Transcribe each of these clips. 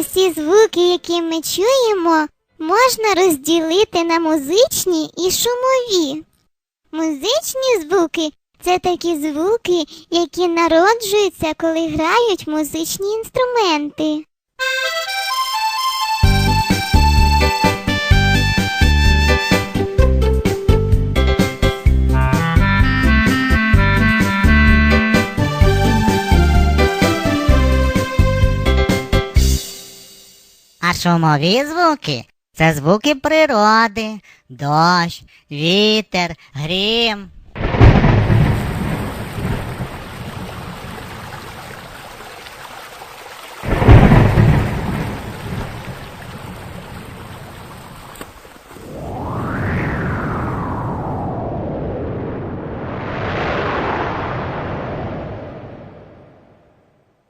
всі звуки, які ми чуємо, можна розділити на музичні і шумові. Музичні звуки це такі звуки, які народжуються, коли грають музичні інструменти. А шумові звуки це звуки природи, дощ, вітер, грім.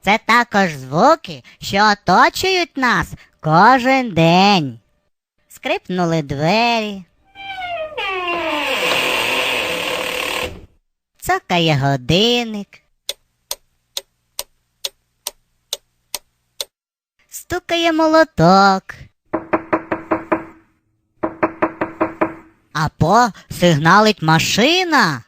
Це також звуки, що оточують нас кожен день. Скрипнули двері. Цокає годинник. Стукає молоток. А по сигналить машина.